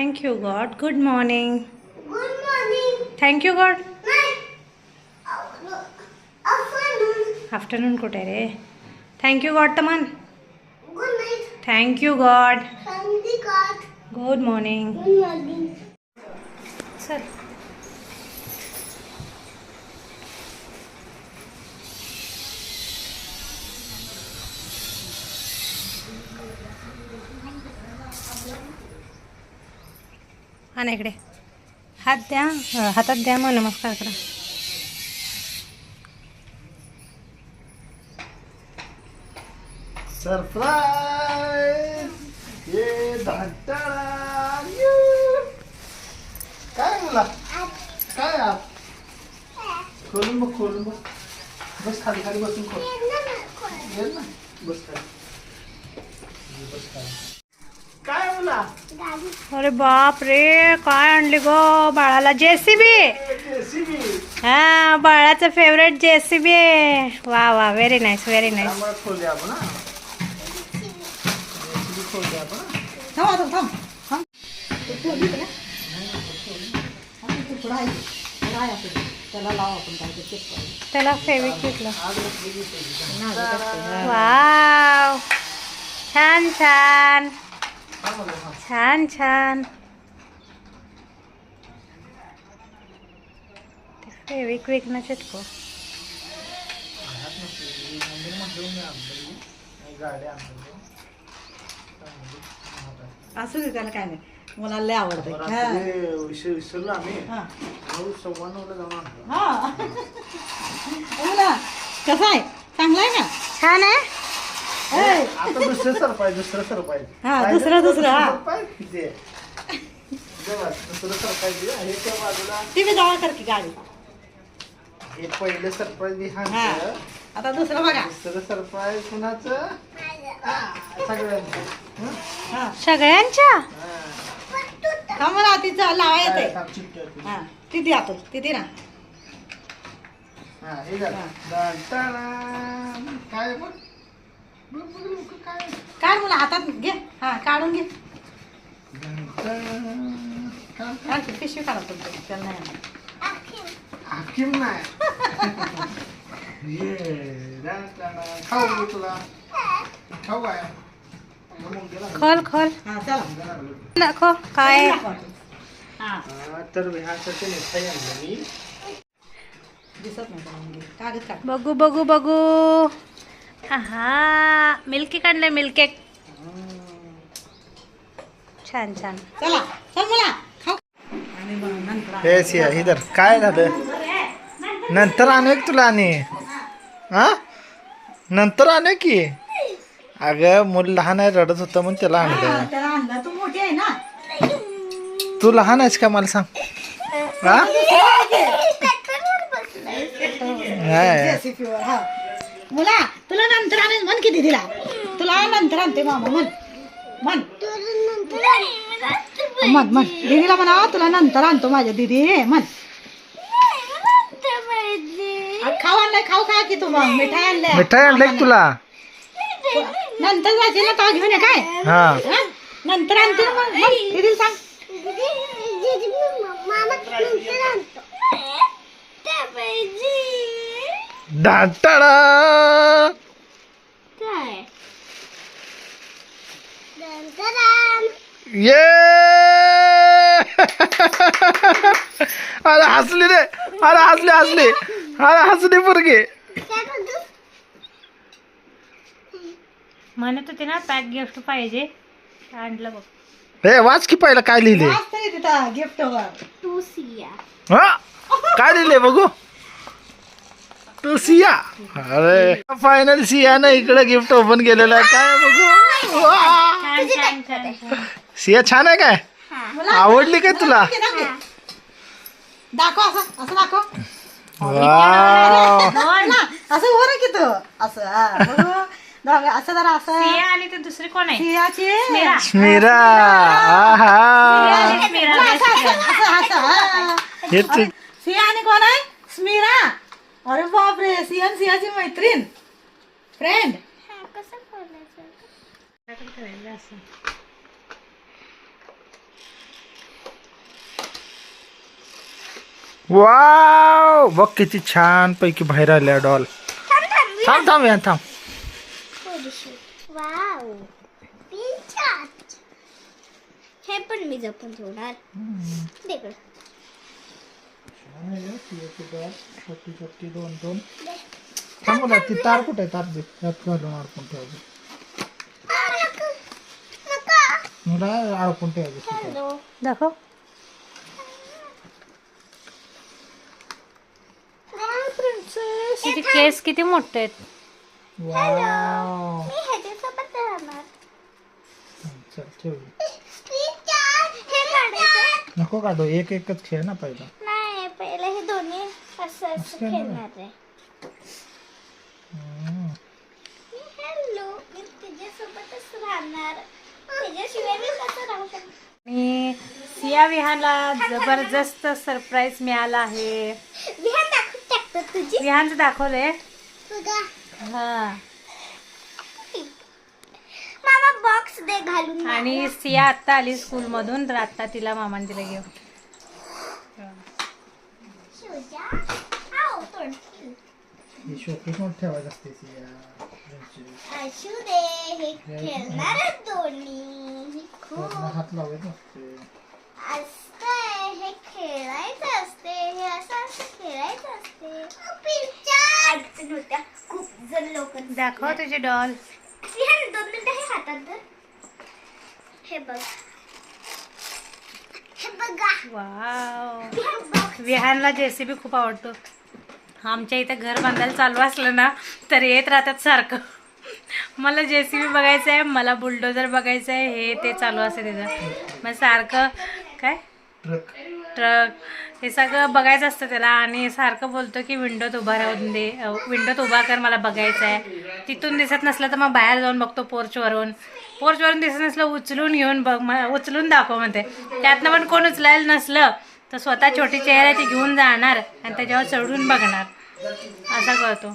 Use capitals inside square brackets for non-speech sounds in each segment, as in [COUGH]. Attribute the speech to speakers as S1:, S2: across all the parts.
S1: Thank you God good morning
S2: Good morning.
S1: Thank you God
S2: Night. Afternoon.
S1: Afternoon कुठे रे thank you God तर म्हण
S2: Good night. Thank you God
S1: Sandy God.
S2: Good morning
S1: Good हा ना इकडे. हात द्या. हातात द्या मग नमस्कार करा.
S3: सरप्राईज! ये काय मुला? काय आप खोलून बघ खोलून बघ. बस खाली खाली बसून खोल. ना बस खाली. बस खाली.
S1: अरे बाप रे काय आणली ग बाळाला? जेसीबी? हा बाळाचं फेवरेट जेसीबी आहे. वा वा व्हेरी नाईस व्हेरी नाईस.
S4: त्याला. हा.
S1: वाव. छान छान. छान छान. फेविक्विक न चिटको
S3: गाडी आणली
S4: असू दे त्याला काय नाही. मला लय आवडते
S3: विसरलो आम्ही.
S4: हा.
S3: सव्वा नऊला जाऊन
S4: हा. कसं आहे? चांगला आहे का?
S1: छान आहे.
S3: आता दुसरं सरपाय दुसरं
S4: हा, दुसरं- दुसरं, हा.
S3: किती आहे जेव्हा दुसरं हे त्या बाजूला
S4: कर की गाडी
S3: हे पहिलं सरप्राईज
S4: हा आता दुसरं बघा
S3: दुसरं सरप्राईज कुणाचं हा, सगळ्यांचं हं?
S4: हा
S1: सगळ्यांच्या
S3: हा.
S4: मला तिचं लावा
S3: काय,
S4: येते
S3: थांब, चिमट्या होती.
S4: हा तिथे आतो तिथे ना
S3: हा, हे झालं.
S4: हा.
S3: डन. काय काय
S4: काढ मला हातात घे. हा काढून घे. पिशवी काढा तुमचं त्याला नाही आणत.
S3: हाकीम नाही. ये डन, टडान. खाऊ बघ तुला. खाऊ काय मग मुंग्याला घाल.
S1: खोल.
S4: हा चला.
S1: काय?
S4: हा.
S3: हा, तर ह्यासाठी मिठाई आणलं मी.
S4: दिसत नाही. कागद काढ.
S1: बघू बघू बघू. हा मिल्की काढलंय मिल्क. केक छान छान.
S4: चला चल मला.
S3: हे सिया इधर काय झालं? नंतर आणू एक तुला आणि. हा? नंतर आणू की. अगं मूल लहान आहे रडत होतं म्हणून त्याला आणलं.
S4: तू मोठी आहे ना?
S3: तू लहान आहेस का? मला सांग. हा?
S4: हा. मुला तुला नंतर आणेल म्हण किती दिला तुला नंतर आणते मामा म्हण. म्हण. म्हण म्हण. दीदीला म्हणा तुला नंतर आणतो माझ्या दीदी म्हण. आ, खाऊ आणलाय खाऊ खा की तू मग? मिठाई आणल्या.
S3: मिठाई आणलं का तुला?
S4: नंतर जायचे ना तो घेऊन ये काय?
S3: हा?
S4: नंतर आणते ना मग. दीदीला सांग.
S3: डाटाडा ये! अरे हसली रे. अरे हसली हसली. अरे हसली पोरगी.
S1: म्हणत होते ना पॅक गिफ्ट पाहिजे. आणलं बघ.
S3: हे वाच की पहिलं काय लिहिले?
S4: वाच तरी तिथं गिफ्ट वर.
S3: हा? काय लिहिले बघू? तू सिया अरे फायनल सिया ना इकडे गिफ्ट ओपन केलेलं आहे. काय बघू? वा.
S1: छान छान छान छान.
S3: सिया छान आहे काय? आवडली काय तुला?
S4: दाखव असं असं दाखव. ना असं हो ना की तू. असं हा, असं जरा असं.
S1: सिया आणि ते दुसरी कोण आहे?
S4: सियाची.
S1: स्मिरा.
S3: स्मिरा. आहा
S1: स्मिरा
S4: असं, असं, असं, असं, हा.
S3: हे ते-
S4: सिया आणि कोण आहे? स्मिरा. अरे बापरे सिया आणि सियाची मैत्रीण. Friend
S3: wow! बघ किती छान पैकी बाहेर आल्या डॉल. थांब थांब या थांब
S2: वाव! हे पण मी जपून ठेवणार. तिकडं
S3: छोटी छोटी दोन दोन थांब ना ती तार कुठे आहे? तार दे. त्यात घालून अडकून ठेवायचं. मला अडकून ठेवायचं.
S1: दाखव. तुझे केस किती मोठे आहेत?
S3: वाव
S2: मी ह्याच्यासोबत राहणार.
S3: चल ठेव.
S2: पिंचात हे काढायचं.
S3: नको काढू एक एकच खेळ ना पहिला.
S2: नाही पहिले हे दोन्ही असं? खेळणार आहे.
S3: हम्म.
S2: मी हॅलो मी तुझ्यासोबतच राहणार. तुझ्याशिवाय मी कसं राहू शकतो
S1: आणि सिया विहानला जबरदस्त सरप्राईज मिळाला आहे.
S2: टाकतो तुझी?
S1: विहानचं दाखवलंय
S2: बघा
S1: हा.
S2: मामा बॉक्स दे घालून
S1: आणि सिया आत्ता आली स्कूलमधून तर आत्ता तिला मामाने
S2: शिवजा? तोड
S3: हे शोकेस मध्ये ठेवायचं असते ती, या, यांची.
S2: असू दे हे खेळणार दोन्ही. खूप
S3: वरनं हात लावायचं नसते
S2: असतंय हे खेळायचं असते हे असं असं खेळायचं असते अडचण होत्या खूप जण लोक
S1: दाखव तुझी डॉल
S2: दोन मिनिटं हे हातात धर हे बघ हे बघा
S1: वाव
S2: बघ
S1: विहानला जेसीबी खूप आवडतो. आमच्या इथं घर बांधायला चालू असलं ना तर येत राहतात सारखं. मला जेसीबी बघायचं आहे मला बुलडोजर बघायचं आहे हे ते चालू असते त्याचं मग सारखं काय?
S3: ट्रक.
S1: ट्रक. हे सगळं बघायचं असतं त्याला आणि सारखं बोलतो की विंडोत उभा राहून दे. विंडोत उभा कर मला बघायचं आहे. तिथून दिसत नसलं तर मग बाहेर जाऊन बघतो पोर्चवरून पोर्चवरून दिसत नसलं उचलून घेऊन बघ उचलून दाखव म्हणते. त्यातनं पण कोण उचलायला नसलं तर स्वतः छोटी चेहऱ्याची घेऊन जाणार आणि त्याच्यावर चढून बघणार. असा करतो.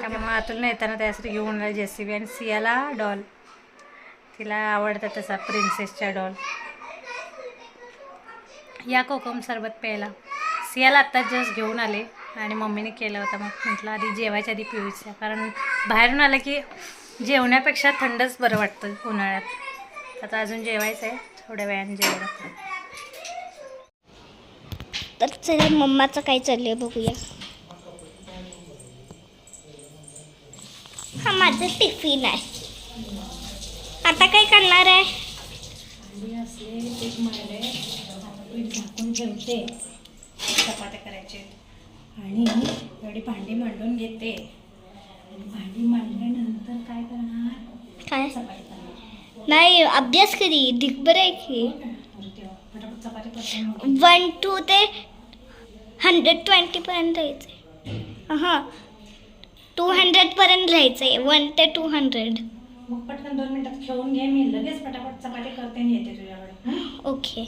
S1: त्यामुळे मग अतुलनं येताना त्यासाठी घेऊन आला बी आणि सियाला डॉल. तिला आवडतं तसा प्रिन्सेसच्या डॉल. या कोकम सरबत प्यायला. सियाला आत्ताच जस्ट घेऊन आले आणि मम्मीने केलं होतं. मग म्हटलं आधी जेवायच्या आधी पिऊच्या कारण बाहेरून आलं की जेवण्यापेक्षा थंडच बरं वाटतं उन्हाळ्यात. आता अजून जेवायचं आहे. थोड्या वेळाने जेवायला
S2: तर चला मम्माचं काय चाललंय बघूया. हा माझं टिफिन आहे. आता काय करणार आहे?
S1: पीठ झाकून ठेवते. चपात्या करायचे. आणि एवढी भांडी मांडून घेते. आणि भांडी मांडल्यानंतर काय करणार?
S2: काय?
S1: चपाती करणार.
S2: नाही अभ्यास करी. दिग्बर आहे की?
S1: चपाती करते
S2: वन टू ते हंड्रेड ट्वेंटीपर्यंत राहायचं हां टू हंड्रेडपर्यंत राहायचं आहे वन ते टू हंड्रेड
S1: मग पटकन दोन मिनिटात खेळून घे. मी लगेच पटापट चपाती करते आणि येते तुझ्याकडे. हं?
S2: ओके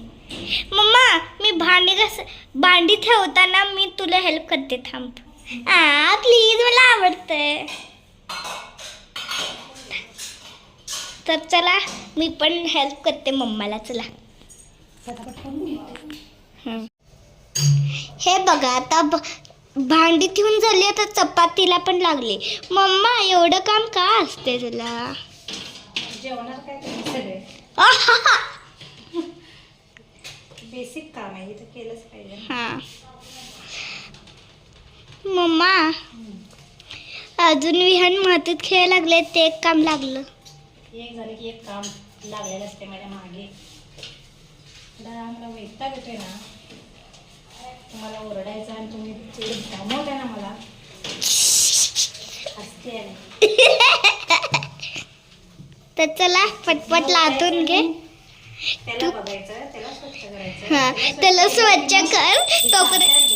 S2: मम्मा मी भांडी कस भांडी ठेवताना मी तुला हेल्प करते थांब. आ प्लीज मला आवडतंय. तर चला मी पण हेल्प करते मम्माला चला. हं. हे बघा आता ब- भांडी ठेवून झाली आता चपातीला पण लागली. मम्मा एवढं काम का असते तुला?
S1: जेवणार काय करायचं सगळे?
S2: आहाहा.
S1: बेसिक काम आहे हे तर केलंच पाहिजे.
S2: हा. मम्मा अजून विहान मातीत खेळ लागले ते एक काम लागलं.
S1: एक झालं की एक काम लागलेलं असते माझ्या मागे. वैताग येतोय ना. तुम्हाला ओरडायचं आणि तुम्ही ते थांबवताय ना मला. आहे. [LAUGHS]
S2: तर चला पटपट लाटून घे.
S1: त्याला बघायचं त्याला स्वच्छ करायचं
S2: हा त्याला स्वच्छ कर तोपर्यंत.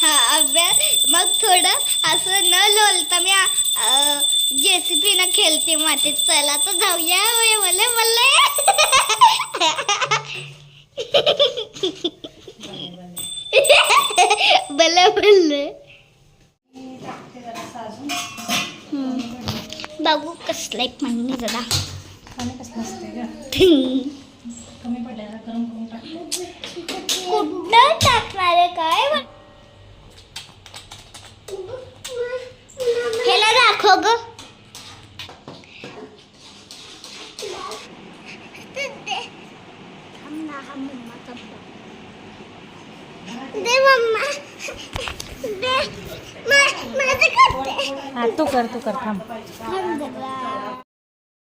S2: हा अभ्यास. मग थोडं असं न लोलता मी जेसीबी न खेळते मातीत. चला तर जाऊया. मले मले. बले बले
S1: मी टाकते जरासं अजून
S2: बघू कसलं एक म्हणणे जरा.
S1: पाणी कसं कमी पडल्या तर गरम करून टाकतो
S2: कुठं टाकणार काय ह्याला दाखव ग.
S1: तू कर तू कर थांब.